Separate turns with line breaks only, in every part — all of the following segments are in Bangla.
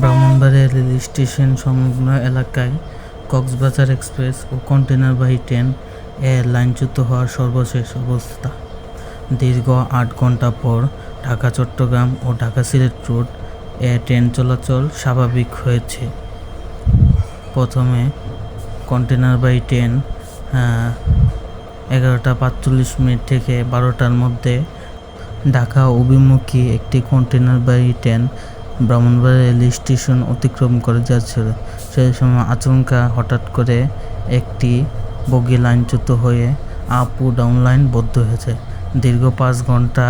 ব্রাহ্মণবাড়িয়া রেল স্টেশন সংলগ্ন এলাকায় কক্সবাজার এক্সপ্রেস ও কন্টেনারবাহী ট্রেন এর লাইনচ্যুত হওয়ার সর্বশেষ অবস্থা। দীর্ঘ আট ঘণ্টা পর ঢাকা চট্টগ্রাম ও ঢাকা সিলেট রুট এ ট্রেন চলাচল স্বাভাবিক হয়েছে। প্রথমে কন্টেনারবাহী ট্রেন এগারোটা পাঁচচল্লিশ মিনিট থেকে বারোটার মধ্যে ঢাকা অভিমুখী একটি কন্টেনারবাহী ট্রেন ব্রাহ্মণবাড়িয়া রেল স্টেশন অতিক্রম করে যাচ্ছিল। সেই সময় আচমকা হঠাৎ করে একটি বগি লাইনচ্যুত হয়ে আপ ও ডাউন লাইন বদ্ধ হয়েছে। দীর্ঘ পাঁচ ঘণ্টা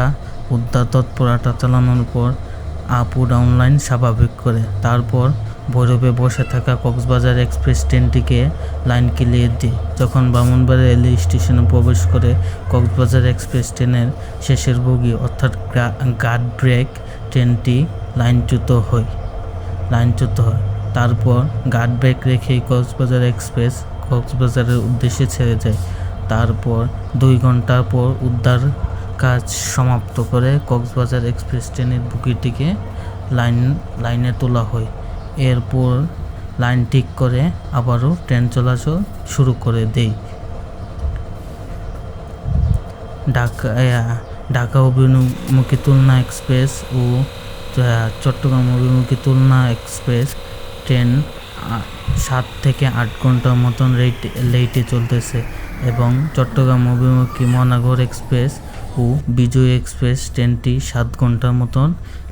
উদ্ধার তৎপরতা চালানোর পর আপ ও ডাউন লাইন স্বাভাবিক করে। তারপর ভৈরবে বসে থাকা কক্সবাজার এক্সপ্রেস ট্রেনটিকে লাইন ক্লিয়ার দিই যখন ব্রাহ্মণবাড়িয়া রেল স্টেশনে প্রবেশ করে কক্সবাজার এক্সপ্রেস ট্রেনের শেষের বগি অর্থাৎ গার্ড ব্রেক ট্রেনটি লাইনচ্যুত হয় লাইনচ্যুত হয়। তারপর গার্ড ব্রেক রেখেই কক্সবাজার এক্সপ্রেস কক্সবাজারের উদ্দেশ্যে ছেড়ে যায়। তারপর দুই ঘণ্টা পর উদ্ধার কাজ সমাপ্ত করে কক্সবাজার এক্সপ্রেস ট্রেনের বুকিটিকে লাইন, লাইনে তোলা হয়। এরপর লাইন ঠিক করে আবারও ট্রেন চলাচল শুরু করে দেই। ঢাকা ঢাকা অভিমুখী তুলনা এক্সপ্রেস ও চট্টগ্রাম অভিমুখী তুলনা এক্সপ্রেস ট্রেন সাত থেকে আট ঘণ্টার মতন লেট লেটে চলতেছে এবং চট্টগ্রাম অভিমুখী মহানগর এক্সপ্রেস ও বিজয় এক্সপ্রেস ট্রেনটি সাত ঘণ্টার মতন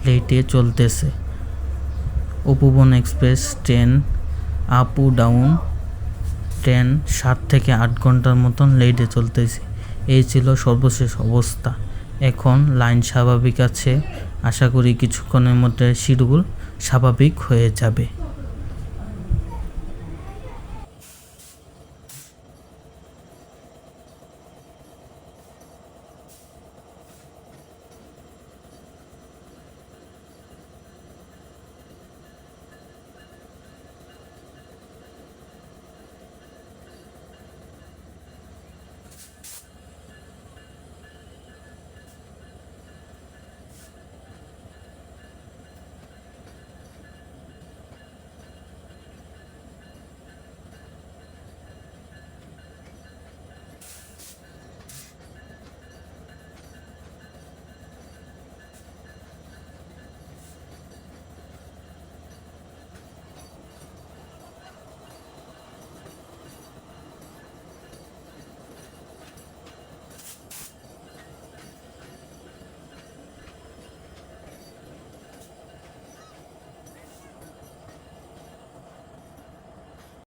লেটে চলতেছে। উপবন এক্সপ্রেস ট্রেন, আপ ও ডাউন ট্রেন সাত থেকে আট ঘণ্টার মতন লেটে চলতেছে। এই ছিল সর্বশেষ অবস্থা। এখন লাইন স্বাভাবিক আছে। আশা করি কিছুক্ষণের মধ্যে শিডিউল স্বাভাবিক হয়ে যাবে।